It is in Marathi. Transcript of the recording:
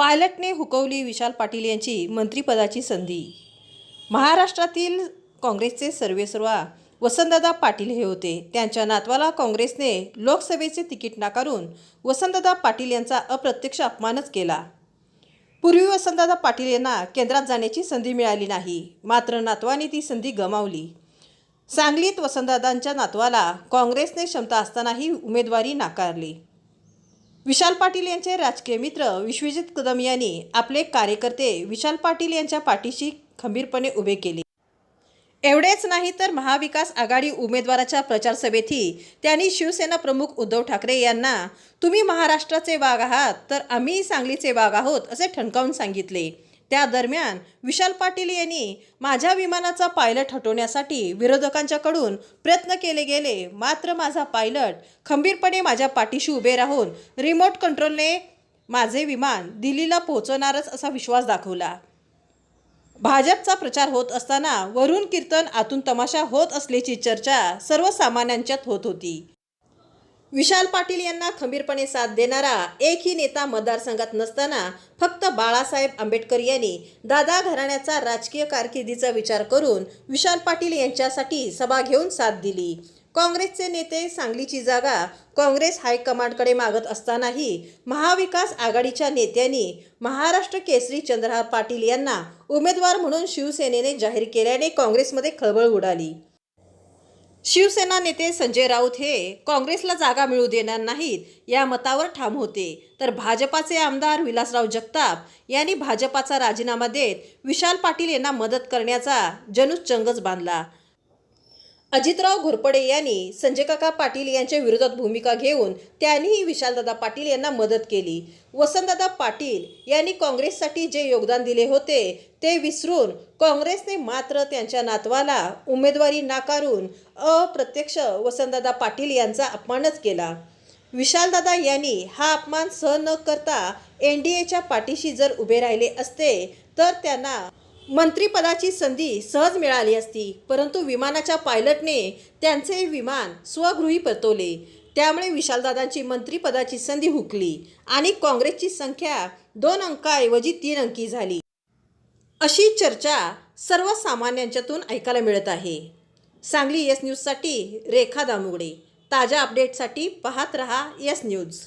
पायलटने हुकवली विशाल पाटील यांची मंत्रिपदाची संधी. महाराष्ट्रातील काँग्रेसचे सर्वेसर्वा वसंतदादा पाटील हे होते. त्यांच्या नातवाला काँग्रेसने लोकसभेचे तिकीट नाकारून वसंतदादा पाटील यांचा अप्रत्यक्ष अपमानच केला. पूर्वी वसंतदादा पाटील यांना केंद्रात जाण्याची संधी मिळाली नाही. मात्र नातवाने ती संधी गमावली. सांगलीत वसंतदादांच्या नातवाला काँग्रेसने क्षमता असतानाही उमेदवारी नाकारली. विशाल पाटील यांचे राजकीय मित्र विश्वजित कदम यांनी आपले कार्यकर्ते विशाल पाटील यांच्या पाठीशी खंबीरपणे उभे केले. एवढेच नाही तर महाविकास आघाडी उमेदवाराच्या प्रचारसभेतही त्यांनी शिवसेना प्रमुख उद्धव ठाकरे यांना तुम्ही महाराष्ट्राचे वाघ आहात तर आम्ही सांगलीचे वाघ आहोत असे ठणकावून सांगितले. त्या दरम्यान विशाल पाटील यांनी माझ्या विमानाचा पायलट हटवण्यासाठी विरोधकांच्याकडून प्रयत्न केले गेले. मात्र माझा पायलट खंबीरपणे माझ्या पाठीशी उभे राहून रिमोट कंट्रोलने माझे विमान दिल्लीला पोहोचवणारच असा विश्वास दाखवला. भाजपचा प्रचार होत असताना वरून कीर्तन आतून तमाशा होत असल्याची चर्चा सर्वसामान्यांच्यात होत होती. विशाल पाटील यांना खंबीरपणे साथ देणारा एकही नेता मतदारसंघात नसताना फक्त बाळासाहेब आंबेडकर यांनी दादा घराण्याचा राजकीय कारकिर्दीचा विचार करून विशाल पाटील यांच्यासाठी सभा घेऊन साथ दिली. काँग्रेसचे नेते सांगलीची जागा काँग्रेस हायकमांडकडे मागत असतानाही महाविकास आघाडीच्या नेत्यांनी महाराष्ट्र केसरी चंद्रहार पाटील यांना उमेदवार म्हणून शिवसेनेने जाहीर केल्याने काँग्रेसमध्ये खळबळ उडाली. शिवसेना नेते संजय राऊत हे काँग्रेसला जागा मिळू देणार नाहीत या मतावर ठाम होते. तर भाजपाचे आमदार विलासराव जगताप यांनी भाजपाचा राजीनामा देत विशाल पाटील यांना मदत करण्याचा जणू चंगच बांधला. अजितराव घोरपडे यांनी संजय काका पाटील यांच्या विरोधात भूमिका घेऊन त्यांनीही विशालदादा पाटील यांना मदत केली. वसंतदादा पाटील यांनी काँग्रेससाठी जे योगदान दिले होते ते विसरून काँग्रेसने मात्र त्यांच्या नातवाला उमेदवारी नाकारून अप्रत्यक्ष वसंतदादा पाटील यांचा अपमानच केला. विशालदादा यांनी हा अपमान सहन न करता एन डी एच्या पाठीशी जर उभे राहिले असते तर त्यांना मंत्रिपदाची संधी सहज मिळाली असती परंतु विमानाच्या पायलटने त्यांचे विमान स्वगृही परतवले. त्यामुळे विशालदादांची मंत्रिपदाची संधी हुकली आणि काँग्रेसची संख्या दोन अंकाऐवजी तीन अंकी झाली. अशी चर्चा सर्वसामान्यांच्यातून ऐकायला मिळत आहे. सांगली येस न्यूजसाठी रेखा दामुगडे. ताज्या अपडेटसाठी पाहत रहा येस न्यूज.